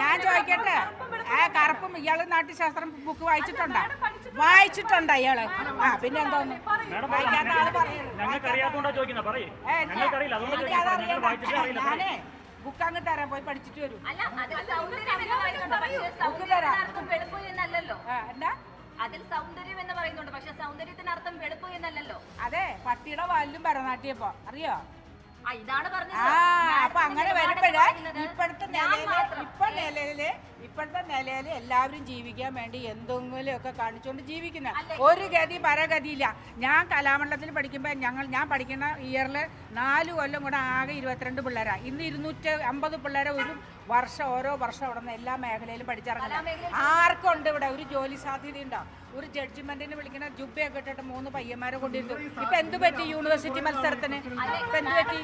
ഞാൻ ചോദിക്കട്ടെ? ആ കറുപ്പും ഇയാൾ നാട്യശാസ്ത്രം ബുക്ക് വായിച്ചിട്ടുണ്ടോ? വായിച്ചിട്ടുണ്ടോ ഇയാൾ? ആ പിന്നെ എന്തോന്ന്? വായിക്കാത്ത ആൾ പറയുന്നത് ഞാനേ ബുക്ക് അങ്ങ് തരാം. പോയി പഠിച്ചിട്ട് വരും. അല്ല അതിൽ സൗന്ദര്യം എന്ന് സൗന്ദര്യത്തിന് അർത്ഥം വെളുപ്പ് എന്താ? അതിൽ സൗന്ദര്യം എന്ന് പറയുന്നുണ്ട്. പക്ഷെ സൗന്ദര്യത്തിന് അർത്ഥം വെളുപ്പ് എന്നല്ലല്ലോ. അതെ പട്ടിയുടെ വാലിലും ഭരതനാട്യപ്പോ അറിയോ? ആ ഇതാണ് പറഞ്ഞത്. ആ അങ്ങനെ വരുമ്പോഴേ ഇപ്പോഴത്തെ നിലയിൽ ഇപ്പൊ നിലയിൽ ഇപ്പോഴത്തെ നിലയിൽ എല്ലാവരും ജീവിക്കാൻ വേണ്ടി എന്തെങ്കിലും ഒക്കെ കാണിച്ചുകൊണ്ട് ജീവിക്കുന്ന ഒരു ഗതി പരഗതിയില്ല ഞാൻ കലാമണ്ഡലത്തിൽ പഠിക്കുമ്പോൾ ഞങ്ങൾ ഞാൻ പഠിക്കുന്ന ഇയറിൽ നാല് കൊല്ലം കൂടെ ആകെ ഇരുപത്തിരണ്ട് പിള്ളേരാ. ഇന്ന് ഇരുന്നൂറ്റി അമ്പത് പിള്ളേരെ ഒരു വർഷം ഓരോ വർഷം അവിടെ നിന്ന് എല്ലാ മേഖലയിലും പഠിച്ചിറങ്ങുന്നത് ആർക്കുണ്ട് ഇവിടെ? ഒരു ജോലി സാധ്യത ഉണ്ടോ ഒരു ജഡ്ജ്മെന്റിന് വിളിക്കുന്ന ജുബയൊക്കെ ഇട്ടിട്ട് മൂന്ന് പയ്യന്മാരെ കൊണ്ടിരുന്നു. ഇപ്പൊ എന്ത് പറ്റി യൂണിവേഴ്സിറ്റി മത്സരത്തിന്? ഇപ്പൊ എന്ത് പറ്റി?